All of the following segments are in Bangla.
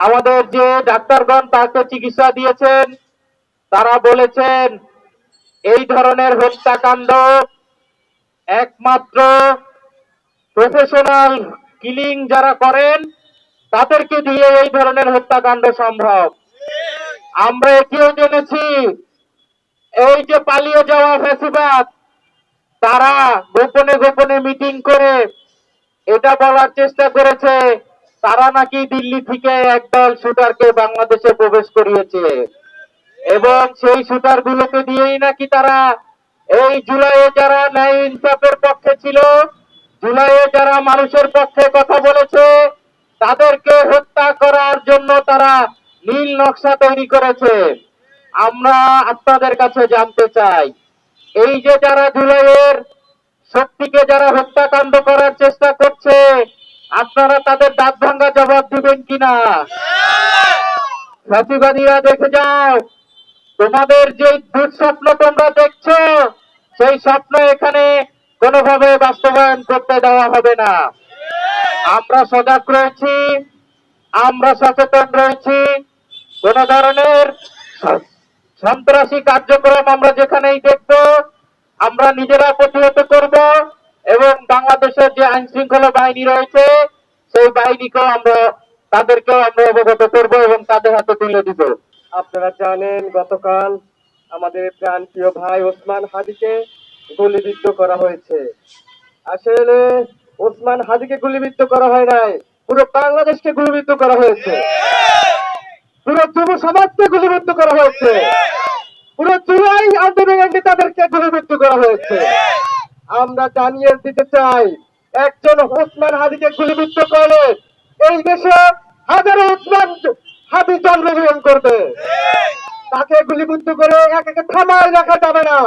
আমাদের যে ডাক্তারগণ তাকে চিকিৎসা দিয়েছেন, তারা বলেছেন, এই ধরনের হত্যাকাণ্ড একমাত্র প্রফেশনাল কিলিং যারা করেন, তাদেরকে দিয়ে এই ধরনের হত্যাকাণ্ড সম্ভব। আমরা এটিও জেনেছি, এই যে পালিয়ে যাওয়া ফেসিবাদ তারা গোপনে গোপনে মিটিং করে এটা বলার চেষ্টা করেছে। তারা নাকি দিল্লি থেকে একদল শুটারকে বাংলাদেশে প্রবেশ করিয়েছে। এবং সেই শুটার গুলোকে দিয়েই নাকি তারা এই জুলাইয়ে যারা ন্যায় ইনসাফের পক্ষে ছিল, জুলাইয়ে যারা মানুষের পক্ষে কথা বলেছে, তাদেরকে হত্যা করার জন্য তারা নীল নকশা তৈরি করেছে। আমরা আপনাদের কাছে জানতে চাই, এই যে যারা জুলাইয়ের শক্তিকে যারা হত্যাকাণ্ড করার চেষ্টা করছে আপনারা তাদের দাঁত ভাঙ্গা জবাব দিবেন কিনা? ফাঁসিবাদীরা দেখে যাও, তোমাদের যে দুঃস্বপ্ন তোমরা দেখছ, সেই স্বপ্ন এখানে কোনোভাবে বাস্তবায়ন করতে দেওয়া হবে না। আমরা সজাগ রয়েছি, আমরা সচেতন রয়েছি, কোন ধরনের সন্ত্রাসী কার্যক্রম আমরা যেখানেই দেখব, আমরা নিজেরা প্রতিহত করব। বাংলাদেশের যে আইন শৃঙ্খলা বাহিনী রয়েছে, সেই বাহিনীকেও আমরা, তাদেরকেও আমরা অবগত করব এবং তাদের হাতে তুলে দিব। আপনারা জানেন, গতকাল আমাদের প্রাণপ্রিয় ভাই ওসমান হাদিকে গুলিবিদ্ধ করা হয়েছে। আসলে ওসমান হাদিকে গুলিবিদ্ধ করা হয় নাই, পুরো বাংলাদেশকে গুলিবিদ্ধ করা হয়েছে। পুরো যুব সমাজকে গুলিবিদ্ধ করা হয়েছে। পুরো জুলাই আন্দোলনকে তাদেরকে গুলিবিদ্ধ করা হয়েছে। আমরা জানিয়ে দিতে চাই, একজন ওসমান হাদিকে গুলিবিদ্ধ করলে এই দেশে হাজারো ওসমান হাদি জন্মগ্রহণ করবে। তাকে গুলিবিদ্ধ করে একে থামায় রাখা যাবে না।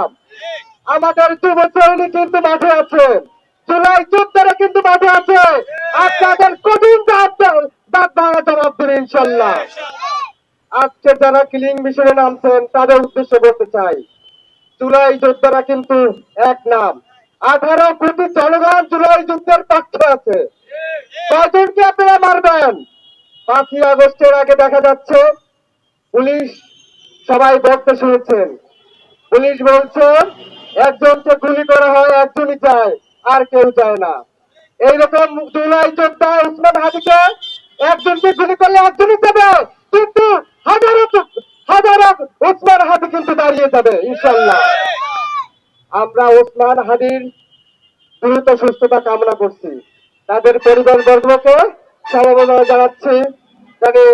আমাদের যুব শ্রেণি কিন্তু মাঠে আছে। জুলাই যোদ্ধারা কিন্তু মাঠে আছে। আপনাদের কঠিন দাঁত জবাব দেবে ইনশাল্লাহ আজকে যারা কিলিং মিশনে নামছেন, তাদের উদ্দেশ্যে বলতে চাই, জুলাই যোদ্ধারা কিন্তু এক নাম। আঠারো কোটি জনগণ জুলাই যুদ্ধের পক্ষে আছে। কয়জনকে আপনারা মারবেন? পাঁচই আগস্টের আগে দেখা যাচ্ছে পুলিশ সবাই বলতে শুনেছেন। পুলিশ বলছে, একজনকে গুলি করা হয়, একজনই যায়, আর কেউ যায় না। এইরকম জুলাই যোদ্ধা উসমান হাদিকে একজনকে গুলি করলে একজনই যাবে, কিন্তু হাজারো হাজারো উসমান হাদি কিন্তু দাঁড়িয়ে যাবে ইনশাল্লাহ আমরা ওসমান হাদির দ্রুত সুস্থতা কামনা করছি। তাদের পরিবার বর্গকে সমবেদনা জানাচ্ছি যাতে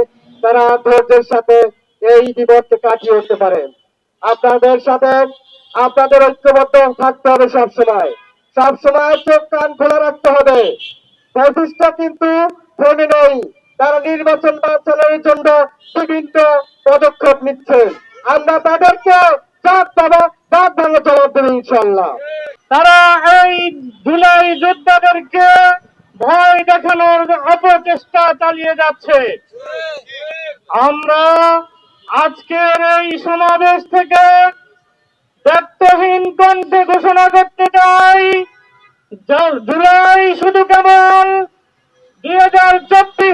তারা ধৈর্যের সাথে এই বিপদকে কাটিয়ে উঠতে পারে। আপনাদের সাথে আপনাদের ঐক্যবদ্ধ থাকতে হবে সবসময়। সবসময় চোখ কান খোলা রাখতে হবে। ফ্যাসিস্টটা কিন্তু থেমে নেই। তারা নির্বাচন বাঞ্ছনের জন্য বিভিন্ন পদক্ষেপ নিচ্ছে। আমরা তাদেরকে চাপ দাঁত ভাঙে জবাব দেবো ইনশাল্লাহ তারা এই যোদ্ধাদেরকে ভয় দেখানোর অপচেষ্টা চালিয়ে যাচ্ছে। আমরা আজকের এই সমাবেশ থেকে দায়িত্বহীন কণ্ঠে ঘোষণা করতে চাই জুলাই শুধু কেবল দুই হাজার চব্বিশ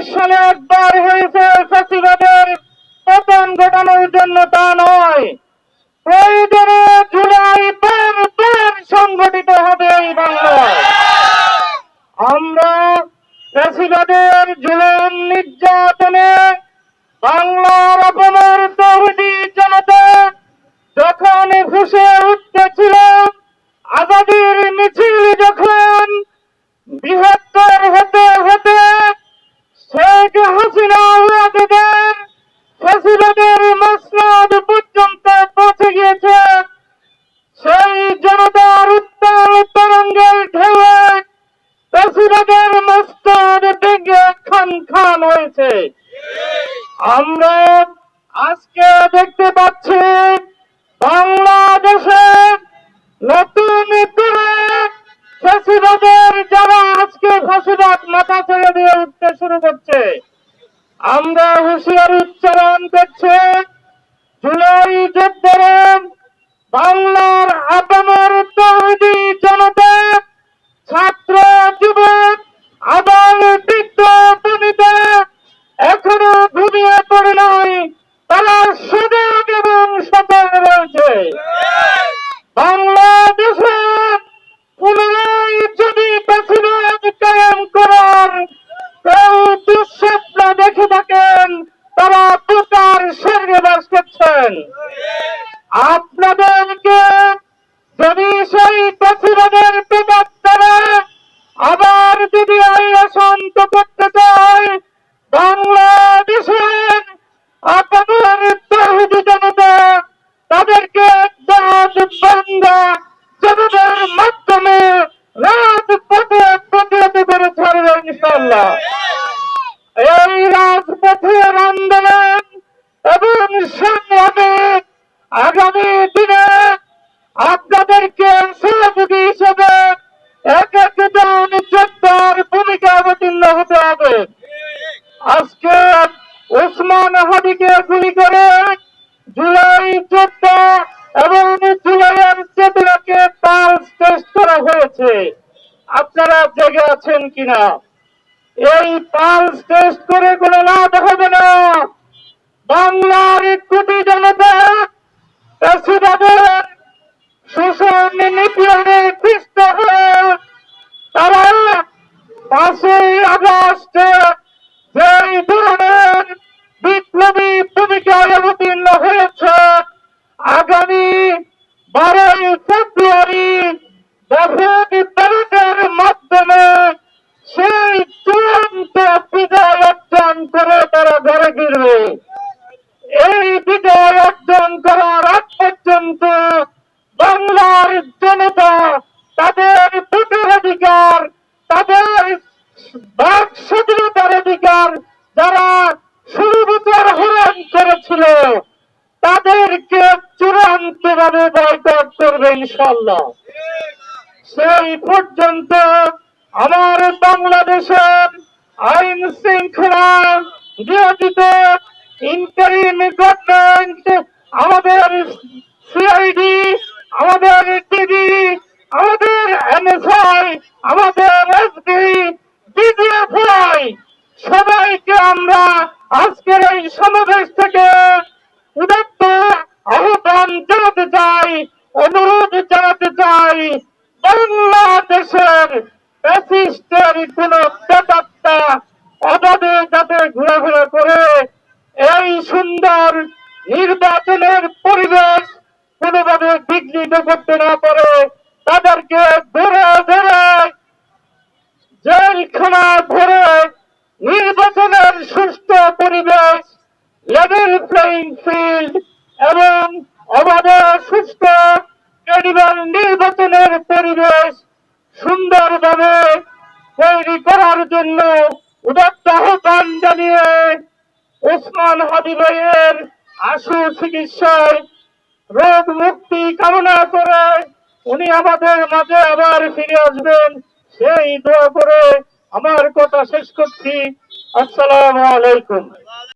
আজকে দেখতে পাচ্ছি বাংলাদেশে নতুন করে ফাঁসিবাদের যারা আজকে ফাঁসিবাদ মাথা ছেড়ে দিয়ে উঠতে শুরু করছে, আমরা হুঁশিয়ার উচ্চারণ করছি। আপনাদেরকে যদি সেই হয়েছে আপনারা জেগে আছেন কিনা? এই পালস টেস্ট করে কোনো লাভ হবে না। বাংলার কোটি জনতা নিপীড়নে তারা পাঁচই আগস্ট তাদের বাক স্বাধীনতার অধিকার যারা বছর হরণ করেছিল, তাদেরকে চূড়ান্ত ভাবে বয়কট করবে ইনশাল্লাহ সেই পর্যন্ত আমার বাংলাদেশের আইন শৃঙ্খলা নিয়োজিত ইন্টারিম গভর্নমেন্ট আমাদের সিআইডি আমাদের টিডি আমাদের এনএসআই আমাদের এসডি ডিজিএফআই সবাইকে আমরা আজকের এই সমাবেশ থেকে উদাত্ত আহ্বান জানাতে চাই, অনুরোধ জানাতে চাই, বাংলাদেশের প্যাসিস্টের কোন ব্যাপারটা অবাধে যাতে ঘোরাফেরা করে, এই সুন্দর নির্বাচনের পরিবেশ কোনোভাবে বিঘ্নিত করতে না পারে। নির্বাচনের সুষ্ঠু পরিবেশ লেভেল প্লেইং ফিল্ড এবং অবাধে সুস্থ ক্রেডিবল নির্বাচনের পরিবেশ সুন্দরভাবে তৈরি করার জন্য উদাত্ত আহ্বান জানিয়ে ওসমান হাদি ভাইয়ের আশু চিকিৎসায় রোগ মুক্তি কামনা করে উনি আমাদের মাঝে আবার ফিরে আসবেন। সেই দোয়া করে আমার কথা শেষ করছি। আসসালামু আলাইকুম।